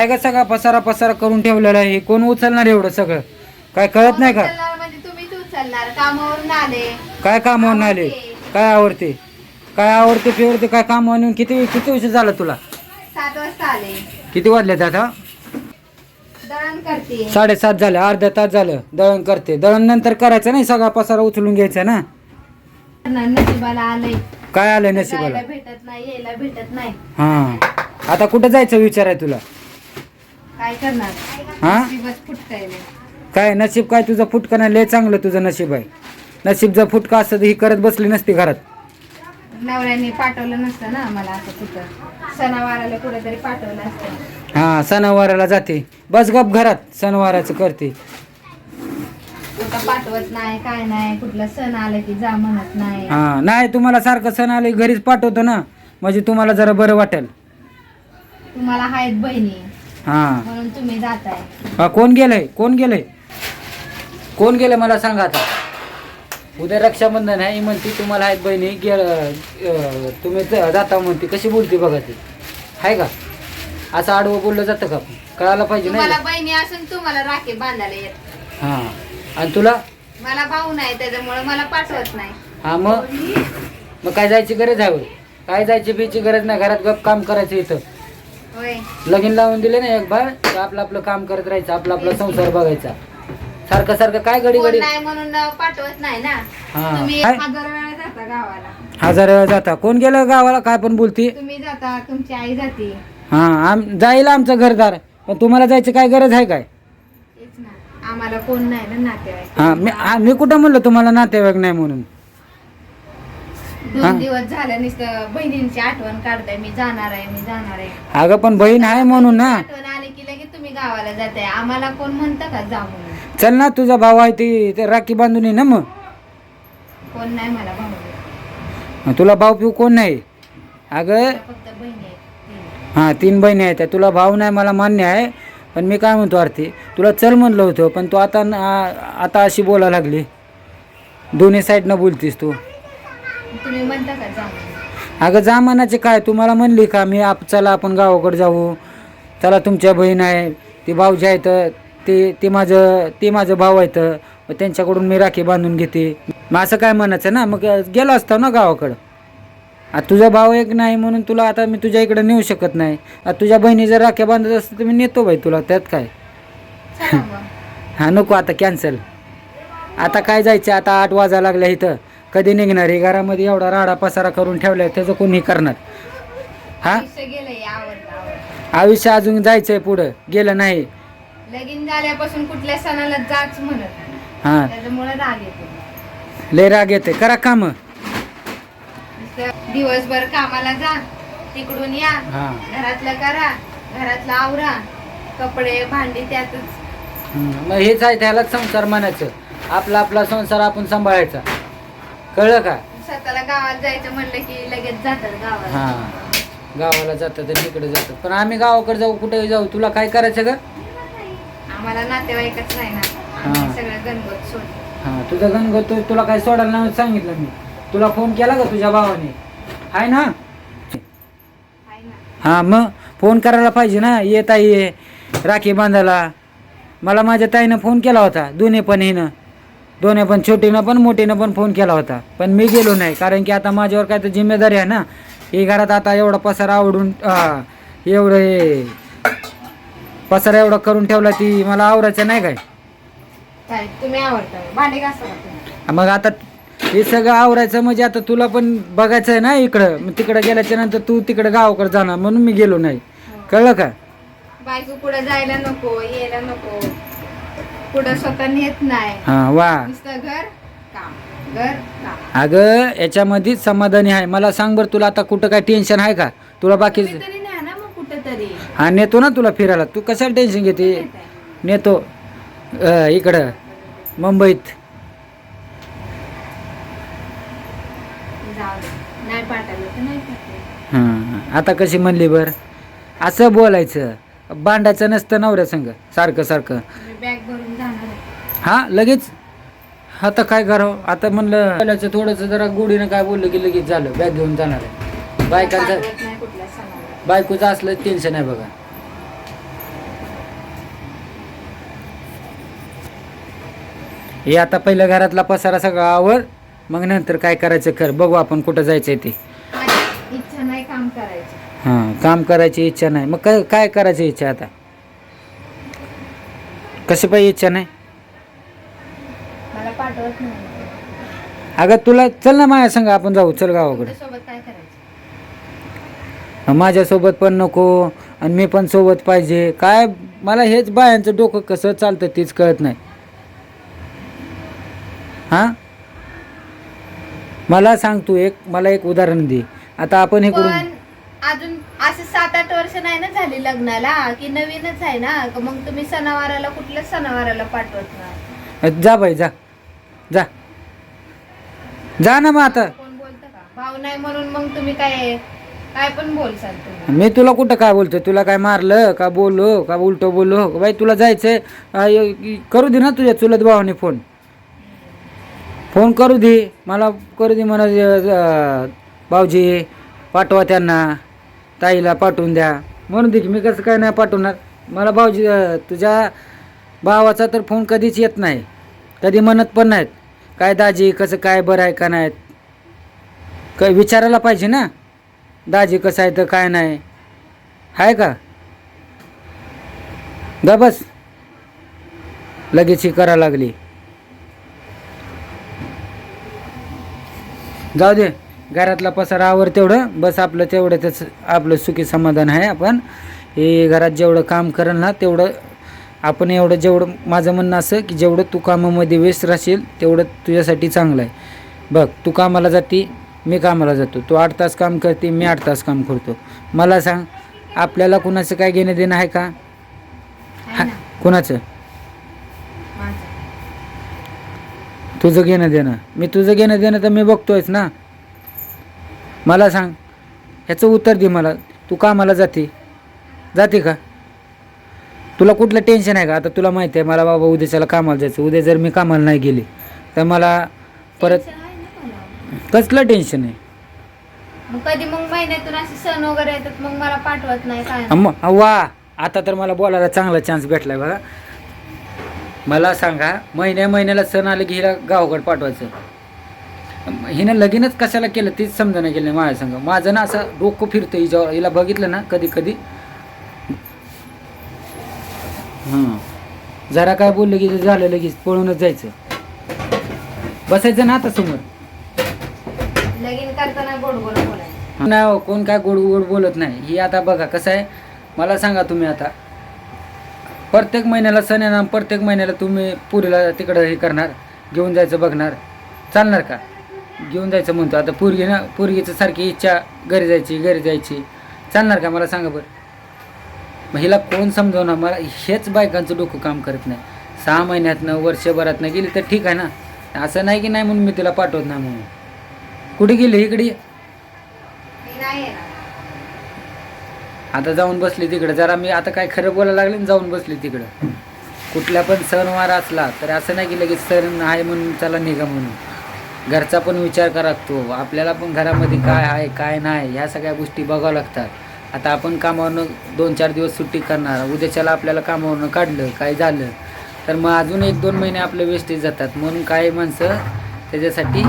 काय ग सगळा पसारा पसारा करून ठेवलेला आहे? हे कोण उचलणार एवढं सगळं? काय कळत नाही का? उचलणार म्हणजे तुम्हीच उचलणार. कामावरून आले. काय कामावरून आले? काय आवडते? काय आवडते फिरते काय कामावरून येऊन किती किती उशीर झाला तुला? सात वाजता आले. किती वाजले आता? दळण करते. साडेसात झाले अर्धा तास झालं. दळण करते. दळण नंतर करायचं नाही सगळा पसारा उचलून घ्यायचा ना? नशिबाला काय आलंय नशिबाला? जायला भेटत नाही यायला भेटत नाही. हा. आता कुठं जायचं विचार आहे तुला? काय करणार? हा? फुटतंय. काय नशीब काय तुझं फुटका नाही लय चांगलं तुझं नशीब आहे. नशीब जर फुटका असतं तर ही करत बसली नसती घरात. नवऱ्याने पाठवलं नसतं ना मला असं कुठं? सणावाराला कुठेतरी पाठवलं असतं. हा सणावाराला जाते. बस गप घरात सणवाराचं करते. कुठं पाठवत नाही काय नाही कुठलं सण आलं की जा म्हणत नाही. हा नाही तुम्हाला सारखं सण आले घरीच पाठवतो ना. म्हणजे तुम्हाला जरा बरं वाटेल. तुम्हाला आहेत बहिणी. हा. म्हणून तुम्ही जाताय. हा कोण गेलंय? कोण गेलंय? कोण गेलं मला सांगा आता. उद्या रक्षाबंधन आहे ही म्हणती तुम्हाला आहेत बहिणी गेल अं, तुम्ही ज- जाता म्हणती. कशी बोलते बघा ती. आहे का? असं आडवं बोललं जातं का? कळायला पाहिजे नाही तुम्हाला का? बहिणी असून तुम्हाला राखी बांधायला येत. हा. आणि तुला? मला भाऊ नाही त्याच्यामुळे मला पाठवत नाही. हा मग? मग काय जायची गरज आहे होय? काय जायची बीची गरज नाही? घरात गप काम करायचं इथं. लगीन लावून दिले ना एक तर आपलं आपलं काम करत राहायचं आपला आपला संसार बघायचा. सारखं सारखं काय घडी घडी? नाही म्हणून पाठवत नाही ना. हा. तुम्ही काय? हजार वेळा जाता गावाला. हजार वेळा जाता. कोण गेलं गावाला? काय पण बोलती. तुम्ही जाता तुमची आई जाते. हा आम जाईल आमचं घरदार. पण तुम्हाला जायची काय गरज आहे काय? तेच ना. आम्हाला कोण नाही ना नातेवाईक. हा मी मी कुठं म्हणलं तुम्हाला नातेवाईक नाही म्हणून. दोन दिवस झाले नुसतं बहिणींची आठवण काढताय मी जाणार आहे मी जाणार आहे. अगं पण बहीण आहे म्हणून ना. आठवण आली की लगेच तुम्ही गावाला जाताय. आम्हाला कोण म्हणतं का जा म्हणून? चल ना तुझा भाऊ आहे ती ते राखी बांधून ये ना मग. कोण नाही मला भाऊ. तुला भाऊ पिऊ कोण नाही? अगं फक्त बहिणी आहेत. हां तीन बहिणी आहेत. तुला भाऊ नाही मला मान्य आहे. पण मी काय म्हणतो आरती तुला चल म्हणलं होतं पण तू आता न- आ- आता अशी बोलायला लागली. दोन्ही साईडनं बोलतीस तू. तुम्ही म्हणता का जा अगं जा म्हणायचे काय तुम्हाला म्हणली का मी आप चला आपण गावाकडे जाऊ. चला तुमच्या बहीण आहे ती भाऊजी आहेत ते ते माझं ते माझं भाऊ आहेत मग त्यांच्याकडून मी राखी बांधून घेते. मग असं काय म्हणायचं ना मग गेलो असतो ना गावाकडं. आता तुझा भाऊ एक नाही म्हणून तुला आता मी तुझ्या इकडे नेऊ शकत नाही. आता तुझ्या बहिणी जर राख्या बांधत असतं तर मी नेतो बाई तुला त्यात काय? हा नको आता कॅन्सल आता काय जायचं आता आठ वाजा लागल्या इथं. कधी निघणार? आहे घरामध्ये एवढा राडा पसारा करून ठेवलाय त्याचं कोणी करणार? हा? आयुष्य अजून जायचंय पुढं गेलं नाही. लगीन झाल्यापासून कुठल्या सणाला जाच म्हणत. हा. त्याच्यामुळे राग येतो. लय राग येते करा काम. दिवसभर कामाला जा तिकडून या हा. घरातलं करा घरातलं आवरा कपडे भांडी त्यातच. मग हेच आहे त्यालाच संसार म्हणायचं. आपला आपला संसार आपण सांभाळायचा. कळलं का? स्वतःला गावात जायचं म्हणलं की लगेच जातात गावाला. हा. गावाला जातात आणि इकडे जातात. पण आम्ही गावाकडे जाऊ कुठे जाऊ तुला काय करायचं का आम्हाला नातेवाईकच नाही ना. हा. आम्ही सगळं गणगोत हा तुझं तू तुला काय सोडायला नाही सांगितलं मी. तुला फोन केला का तुझ्या भावाने? आहे ना? आहे ना. हा मग फोन करायला पाहिजे ना. येत आहे ये. राखी बांधायला. मला माझ्या ताईनं फोन केला होता दोन्ही पण हिनं दोन्ही पण छोटीनं पण मोठीनं पण फोन केला होता. पण मी गेलो नाही कारण की आता माझ्यावर काय तर जिम्मेदारी आहे ना. ही घरात आता एवढा पसारा आवडून एवढं हे पसारा एवढा करून ठेवला ती मला आवरायचं नाही काय? मग आता हे सगळं आवरायचं म्हणजे आता तुला पण बघायचं आहे ना इकडं. मग तिकडं गेल्याच्यानंतर तू तिकडं गावाकडे जाणार म्हणून मी गेलो नाही. कळलं का? बायको कुठं जायला नको यायला नको. स्वतः नेत नाही. हां वा. नुसतं घर काम. घर काम. अगं याच्यामध्ये समाधानी आहे. मला सांग बरं तुला आता कुठं काय टेन्शन आहे का? तुला बाकी तुम्ही तरी न्या ना मग कुठं तरी हा नेतो ना तुला फिरायला. तू कशाला टेन्शन घेते? नेतो. अं, इकडं. मुंबईत. जाऊ दे. नाही पाठवलं तर नाही पाठवलं. हां आता कशी म्हणली बरं? असं बोलायचं. भांडायचं नसतं नवऱ्या संग सारखं सारखं. मी बॅग हा लगेच? आता काय करावं? आता म्हणलं थोडंसं जरा गोडीनं काय बोललं की लगेच झालं बॅग घेऊन जाणार आहे. बायकांचं बायकोचं असलं टेन्शन आहे बघा. हे आता पहिल्या घरातला पसारा सगळा आवर मग नंतर काय करायचं कर बघू आपण कुठं जायचंय ते. इच्छा नाही काम करायची. काम करायची इच्छा नाही. मग काय काय करायची इच्छा आता? कशी पाहिजे इच्छा नाही? पाठवत नाही. अगं तुला चल ना माझ्या संग आपण जाऊ चल गावाकडे. सोबत काय करायचं? माझ्यासोबत पण नको आणि मी पण सोबत पाहिजे. काय मला हेच बायांचं डोकं कसं चालतं तीच कळत नाही. हां? मला सांग तू एक मला एक उदाहरण दे. आता आपण इकडून पण अजून असं सात आठ वर्ष नाही ना झाली लग्नाला की नवीनच आहे ना? का मग तुम्ही सणावाराला कुठल्याच सणावाराला पाठवत जा बाई जा. जा. जा ना मग आता. कोण बोलतं का? भाऊ नाही म्हणून मग तुम्ही काय काय पण बोलसाल तुम्ही. मी तुला कुठं काय बोलतो तुला काय मारलं का बोललो का उलटं बोललो? बाई तुला जायचंय. आ, य- करू दे ना तुझ्या चुलत भावाने फोन. फोन करू दे. मला करू दे म्हणा अ, भाऊजी पाठवा त्यांना. ताईला पाठवून द्या. म्हणून दे की मी कसं काय नाही पाठवणार. मला भाऊजी अ, तुझ्या भावाचा तर फोन कधीच येत नाही. कधी म्हणत पण नाहीत. काय दाजी कसं काय बरं आहे का नाही? काय विचारायला पाहिजे ना? दाजी कसं आहे तर काय नाही? आहे का? गा बस. लगेच ही करा लागली. जाऊ दे. घरातला पसारा आवर तेवढं. बस आपलं तेवढं त्याचं आपलं सुखी समाधान आहे आपण. हे घरात जेवढं काम करेल ना तेवढं आपण एवढं जेवढं माझं म्हणणं असं की जेवढं तू कामामध्ये व्यस्त राहशील तेवढं तुझ्यासाठी चांगलं आहे. बघ तू कामाला जाते मी कामाला जातो. तू आठ तास काम करते मी आठ तास काम करतो. मला सांग आपल्याला कुणाचं काय घेणं देणं आहे का ना. कुणाचं? तुझं घेणं देणं मी तुझं घेणं देणं तर मी बघतोयच ना. मला सांग ह्याचं उत्तर दे मला. तू कामाला जाते. जाते का? तुला कुठलं टेन्शन आहे का? आता तुला माहिती आहे मला बाबा उद्याच्याला कामाला जायचं उद्या जर मी कामाला नाही गेली तर मला परत. कसलं टेन्शन आहे? मग कधी मग महिन्यातून असे सण वगैरे येतात मग मला पाठवत नाही काय नाही. अम्मा वा आता तर मला बोलायला चांगला चान्स भेटलाय बघा. मला सांगा महिन्या महिन्याला सण आले की हिला गावाकडे पाठवायचं? हिनं लगीनच कशाला केलं तीच समजा नाही केलं माझ्या संग. माझं ना असं डोकं फिरतं हिच्यावर. हिला बघितलं ना कधी कधी हां जरा काय बोललं की ते झालं लगेच पळूनच जायचं. बसायचं ना आता समोर? लगीन करताना गोड गोड बोलायचं. नाही हो, कोण काय गोड गोड बोलत नाही. ही आता बघा कसं आहे. मला सांगा तुम्ही आता. प्रत्येक महिन्याला सण येणार प्रत्येक महिन्याला तुम्ही पुरीला तिकडं हे करणार घेऊन जायचं बघणार. चालणार का? घेऊन जायचं म्हणतो. आता पोरगी ना पोरगीचं सारखी इच्छा घरी जायची घरी जायची. चालणार का? मला सांगा बरं. मग हिला कोण समजवणार मला हेच बायकांचं डोकं काम करत नाही. सहा महिन्यातनं वर्षभरातनं गेली तर ठीक आहे ना? असं नाही की नाही म्हणून मी तिला पाठवत नाही म्हणून. कुठे गेली? इकडे आता जाऊन बसली तिकडं. जरा मी आता काय खरं बोलायला लागले ना जाऊन बसली तिकडं. कुठल्या पण सणवार असला तर असं नाही की लगेच सण आहे म्हणून चला निघा म्हणून. घरचा पण विचार करा लागतो आपल्याला पण घरामध्ये काय आहे काय नाही ह्या सगळ्या गोष्टी बघावं लागतात. आता आपण कामावरनं दोन चार दिवस सुट्टी करणार. उद्याच्याला आपल्याला कामावरनं काढलं काय झालं तर मग अजून एक दोन महिने आपले वेस्टेज जातात. म्हणून काही माणसं त्याच्यासाठी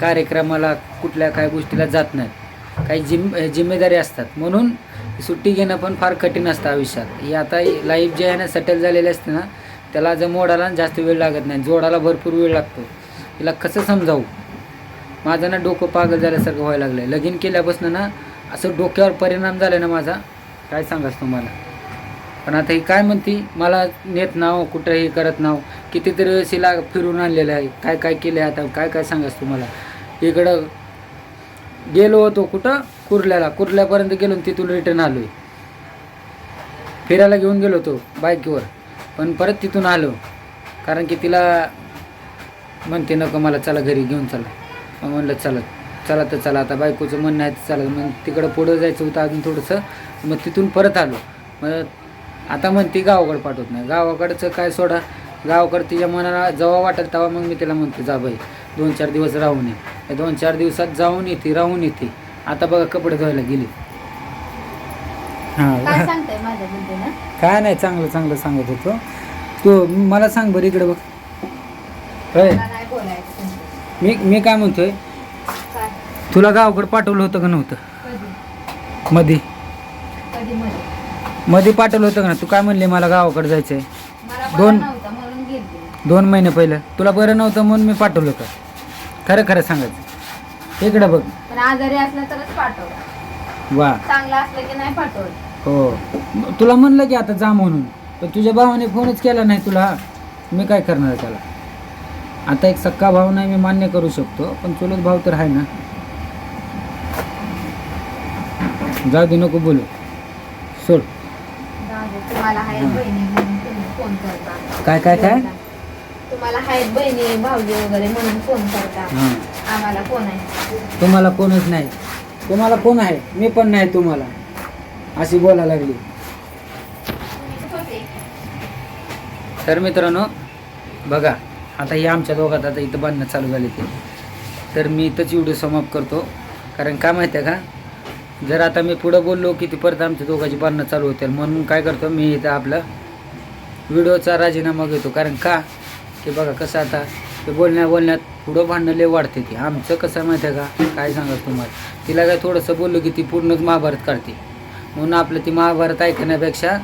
कार्यक्रमाला कुठल्या काय गोष्टीला जात नाहीत. काही जिम जिम्मेदारी असतात. म्हणून सुट्टी घेणं पण फार कठीण असतं आयुष्यात. हे आता लाईफ जे आहे ना सेटल झालेले असते ना त्याला जर मोडाला जास्त वेळ लागत नाही. जोडाला भरपूर वेळ लागतो. तिला कसं समजावू? माझं ना डोकं पागल झाल्यासारखं व्हायला लागलं आहे लगीन केल्यापासून ना असं डोक्यावर परिणाम झाला ना माझा काय सांगास तुम्हाला? पण आता ही काय म्हणती मला नेत नाव कुठं हे करत नाव कितीतरी वेळेस हिला फिरून आणलेलं आहे. काय काय केलं आहे आता काय काय सांगास तुम्हाला? इकडं गेलो होतो कुठं? कुर्ल्याला. कुर्ल्यापर्यंत गेलो तिथून रिटर्न आलो आहे फिरायला घेऊन गेलो होतो बाईकवर पण परत तिथून आलो. कारण की तिला म्हणते नको मला चला घरी घेऊन चला. मग म्हणलं चला. चला तर चला आता बायकोचं म्हणणं आहे तर चला. मग तिकडं पुढं जायचं होतं अजून थोडंसं. मग तिथून परत आलो. मग आता म्हणते गावाकडे पाठवत नाही. गावाकडचं काय सोडा. गावाकडं तिच्या मनाला जेव्हा वाटेल तेव्हा मग मी तिला म्हणतो जा बाई दोन चार दिवस राहून ये. दोन चार दिवसात जाऊन येते राहून येते. आता बघा कपडे धुवायला गेली. हां. काय नाही चांगलं चांगलं सांगत होतो. तू मला सांग बरं इकडे बघ. मी मी काय म्हणतोय? तुला गावाकडे पाठवलं होतं का नव्हतं? मध्ये कधी मध्ये मध्ये पाठवलं होतं का ना तू काय म्हणले मला गावाकडे जायचंय? मला बरं दोन- नव्हतं म्हणून गेलते दोन महिने पहिलं. तुला बरं नव्हतं म्हणून मी पाठवलं का? खरं खरं सांगायचं. इकडं बघ. पण आजारी असलं तरच पाठवलं. वा. चांगलं असलं की नाही पाठवलं. हो. म- तुला म्हणलं की आता जा म्हणून. पण तुझ्या भावाने फोनच केला नाही तुला. मी काय करणार त्याला? आता एक सक्का भाव नाही मी मान्य करू शकतो. पण चुलत भाव तर आहे ना. जाऊ दे नको बोलू. सोड. जाऊ दे, तुम्हाला आहेत. बहिणी म्हणून तुम्ही फोन करता. काय काय काय? तुम्हाला आहेत बहिणी भाऊजी वगैरे म्हणून फोन करता. हां. आम्हाला कोण आहे? तुम्हाला कोणच नाही. तुम्हाला कोण आहे? मी पण नाही तुम्हाला. अशी बोला लागली. तर मित्रांनो बघा आता हे आमच्या दोघात आता इथं बांधणं चालू झाले ते. तर मी इथंच व्हिडिओ समाप्त करतो. कारण काय माहिती आहे का? जर आता मी पुढं बोललो की ती परत आमच्या दोघांची बांधणं चालू होतील म्हणून काय करतो मी इथं आपलं व्हिडिओचा राजीनामा घेतो. कारण का? की बघा कसं आता ते बोलण्या बोलण्यात पुढं भांडणं लय वाढते ती. आमचं कसं आहे माहिती आहे का? काय सांगायचं तुम्हाला? तिला काय थोडंसं बोललो की ती पूर्णच महाभारत काढते. म्हणून आपलं ती महाभारत ऐकण्यापेक्षा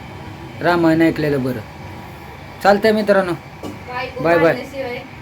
रामायण ऐकलेलं बरं. चालतंय मित्रांनो. Bye bye.